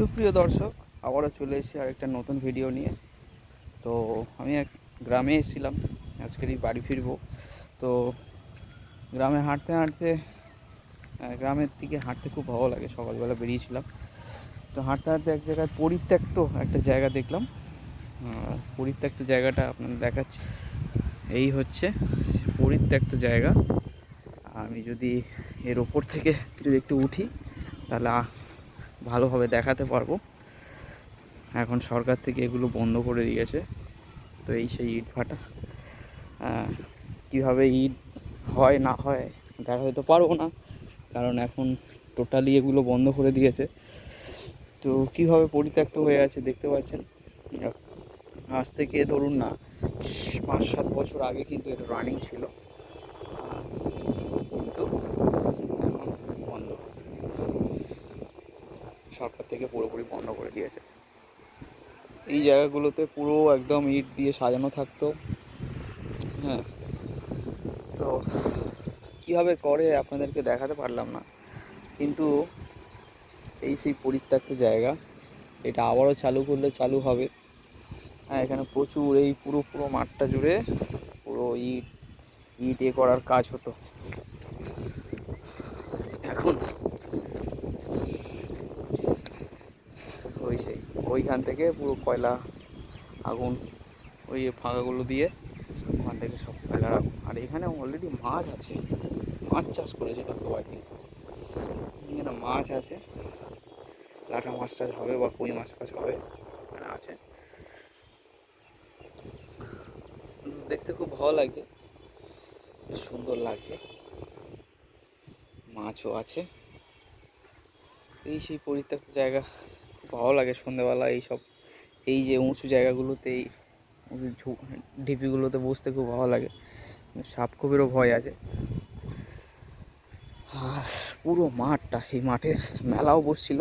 সুপ্রিয় দর্শক, আবারও চলে এসেছি আরেকটা নতুন ভিডিও নিয়ে। তো আমি এক গ্রামে এসেছিলাম আজকেরই বাড়ি ফিরবো। তো গ্রামে হাঁটতে হাঁটতে গ্রামের দিকে হাঁটতে খুব ভালো লাগে, সকালবেলা বেরিয়েছিলাম। তো হাঁটতে হাঁটতে এক জায়গায় পরিত্যক্ত একটা জায়গা দেখলাম। পরিত্যক্ত জায়গাটা আপনাদের দেখাচ্ছি। এই হচ্ছে পরিত্যক্ত জায়গা। আমি যদি এর ওপর থেকে যদি একটু উঠি, তাহলে ভালোভাবে দেখাতে পারব। এখন সরকার থেকে এগুলো বন্ধ করে দিয়েছে। তো এই সেই ইট ভাটা। কীভাবে ইট হয়, না হয় দেখাতে তো পারব না। কারণ এখন টোটালি এগুলো বন্ধ করে দিয়েছে। তো কীভাবে পরিত্যক্ত হয়ে আছে দেখতে পাচ্ছেন? আজ থেকে ধরুন না, পাঁচ সাত বছর আগে কিন্তু এটা রানিং ছিল। কিন্তু এখন বন্ধ সরকার থেকে পুরোপুরি বন্ধ করে দিয়েছে। এই জায়গাগুলোতে পুরো একদম ইট দিয়ে সাজানো থাকতো। হ্যাঁ। তো কীভাবে করে আপনাদেরকে দেখাতে পারলাম না। কিন্তু এই সেই পরিত্যক্ত জায়গা, এটা আবারও চালু করলে চালু হবে। হ্যাঁ এখানে প্রচুর এই পুরো পুরো মাঠটা জুড়ে পুরো ইট ইট এ করার কাজ হতো। এখন ওই সেই ওইখান থেকে পুরো কয়লা আগুন, ওই ফাঁকাগুলো দিয়ে ওখান থেকে সব কয়লার আগুন। আর এখানে অলরেডি মাছ আছে। মাছ চাষ করেছে কেউ আর এখানে মাছ আছে। লাটা মাছ টাছ হবে বা কই মাছ ফাছ হবে, এখানে আছে। দেখতে খুব ভালো লাগছে। সুন্দর লাগছে। মাছও আছে। এই সেই পরিত্যক্ত জায়গা। ভালো লাগে সন্ধেবেলা এইসব। এই যে উঁচু জায়গাগুলোতে এই ঢিপিগুলোতে বসতে খুব ভালো লাগে। কিন্তু সাপখোপেরও ভয় আছে। আর পুরো মাঠটা, এই মাঠে মেলাও বসছিল।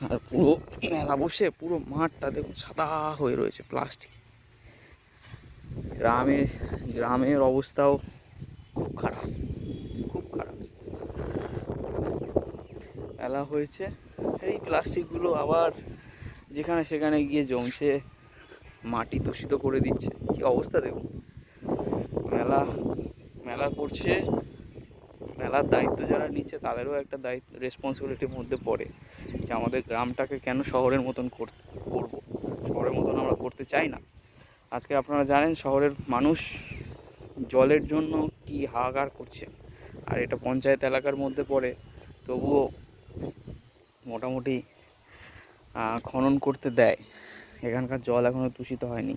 আর পুরো মেলা বসে পুরো মাঠটা দেখুন সাদা হয়ে রয়েছে প্লাস্টিক। গ্রামে, গ্রামের অবস্থাও খুব খারাপ খুব খারাপ। মেলা হয়েছে। প্লাস্টিকগুলো আবার যেখানে সেখানে গিয়ে জমছে, মাটি দূষিত করে দিচ্ছে। কি অবস্থা দেখুন। মেলা মেলা করছে, মেলার দায়িত্ব যারা নিচ্ছে তাদেরও একটা দায়িত্ব রেসপন্সিবিলিটির মধ্যে পড়ে যে আমাদের গ্রামটাকে কেন শহরের মতন কর- করব। শহরের মতন আমরা করতে চাই না। আজকে আপনারা জানেন শহরের মানুষ জলের জন্য কি হাহাকার করছে। আর এটা পঞ্চায়েত এলাকার মধ্যে পড়ে, তবুও মোটামুটি খনন করতে দেয়। এখানকার জল এখনও দূষিত হয়নি।